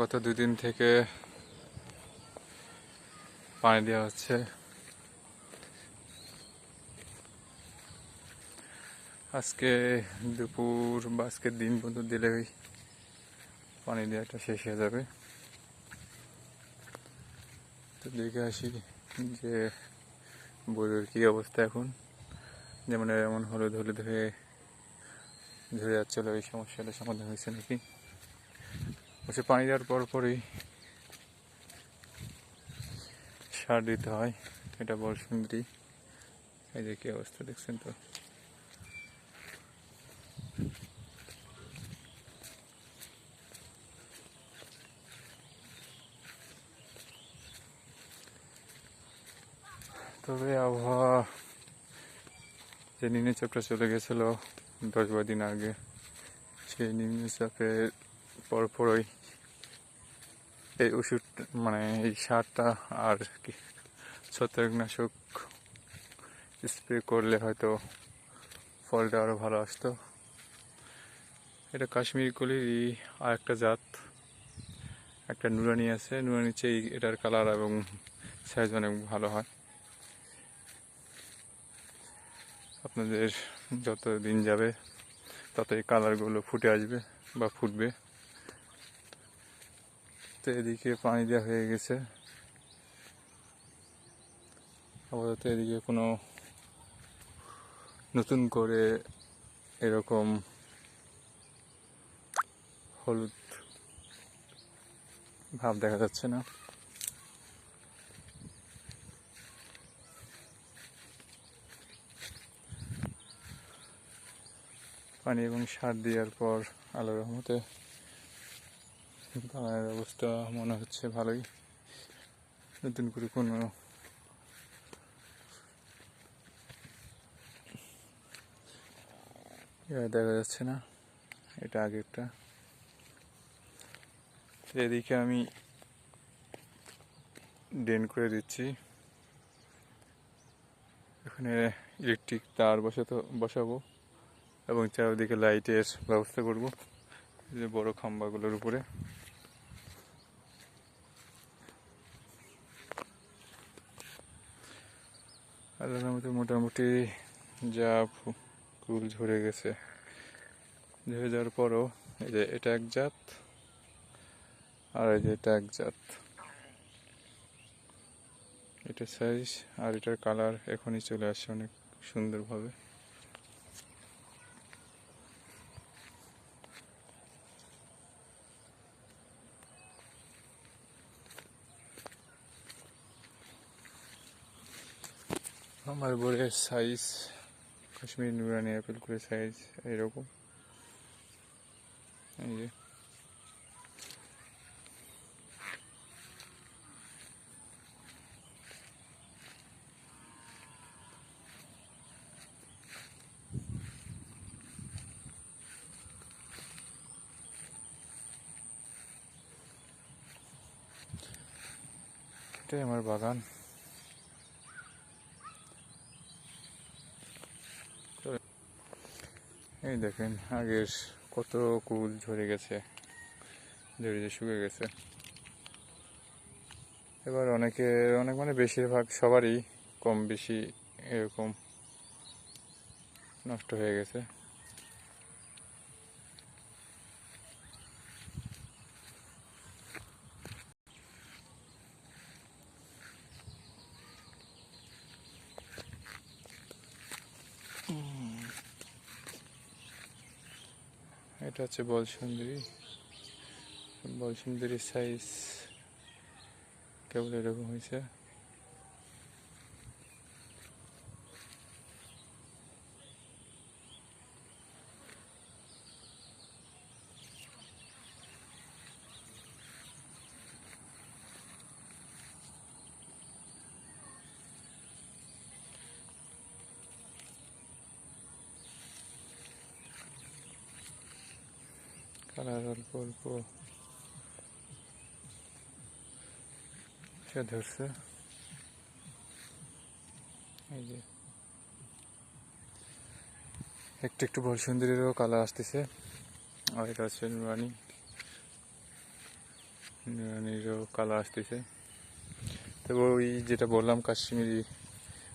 গত দুদিন থেকে পানি দেওয়া হচ্ছে। আজকে দুপুর বা আজকের দিন পর্যন্ত দিলেই পানি দেওয়াটা শেষ হয়ে যাবে। তো দেখে আসি যে বইয়ের কী অবস্থা এখন। যেমন এমন হলুদ হলুদ হয়ে ঝরে যাচ্ছিল, এই সমস্যাটা সমাধান হয়েছে নাকি? বসে পানি দেওয়ার পর পরই সার দিতে হয়। এটা বড় সুন্দরী। এই যে কী অবস্থা দেখছেন তো? তবে আবহাওয়া যে নিম্নচাপটা চলে গেছিল দশ বারো দিন আগে, সেই নিম্নচাপের পরপরই এই ওষুধ মানে এই সারটা আর কি, ছত্রাকনাশক স্প্রে করলে হয়তো ফলটা আরও ভালো আসতো। এটা কাশ্মীরি কলিরই আর একটা জাত। একটা নুরানি আছে নুরানি চেয়ে এটার কালার এবং সাইজ অনেক ভালো হয়। আপনাদের যত দিন যাবে তত এই কালারগুলো ফুটে আসবে বা ফুটবে। তো এদিকে পানি দেওয়া হয়ে গেছে। আপাতত এদিকে কোনো নতুন করে এরকম হলুদ ভাব দেখা যাচ্ছে না। পানি এবং সার দেওয়ার পর আল্লাহ রহমতে বাগানের অবস্থা মনে হচ্ছে ভালোই। নতুন করে কোনো ইয়ে দেখা যাচ্ছে না। এটা আগেরটা। তো এদিকে আমি ড্রেন করে দিচ্ছি। এখানে ইলেকট্রিক তার বসাতে, বসাবো এবং চারিদিকে লাইটের ব্যবস্থা করব। যে বড় খাম্বাগুলোর উপরে। আল্লাহর মতো মোটামুটি যা কুল ঝরে গেছে। ঝরে যাওয়ার পরও এই যে এটা এক জাত আর এই যে এটা এক জাত। এটা সাইজ আর এটার কালার এখনই চলে আসছে অনেক সুন্দরভাবে। আমার সাইজ কাশ্মীর নুরানি অ্যাপেল করে সাইজ এরকম এই যে। এটাই আমার বাগান। এই দেখেন আগের কত কুল ঝরে গেছে ঝরে যে শুকে গেছে। এবার অনেকে, অনেক মানে বেশিরভাগ সবারই কম বেশি এরকম নষ্ট হয়ে গেছে। এটা হচ্ছে বলসুন্দরী। বলসুন্দরীর সাইজ কেবল এরকম হয়েছে। কালার অল্প অল্প সে ধরছে। এই যে। একটু একটু বল সুন্দরীরও কালার আসতেছে। আর এটা হচ্ছে নুরানি। নুরানিরও কালার আসতেছে। তবে ওই যেটা বললাম, কাশ্মীরি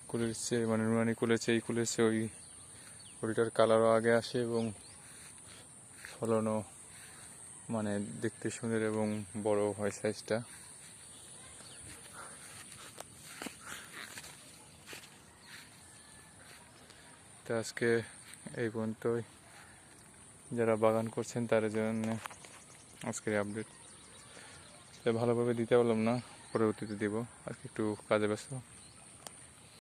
কুলের চেয়ে মানে নুরানি কুলের চেয়ে, এই কুলের চেয়ে ওই ওইটার কালারও আগে আসে এবং ফলনও মানে দেখতে সুন্দর এবং বড় হয় সাইজটা তো আজকে এই পর্যন্তই। যারা বাগান করছেন তার জন্য আজকের আপডেট ভালোভাবে দিতে পারলাম না, পরবর্তীতে দিব। আজকে একটু কাজে ব্যস্ত।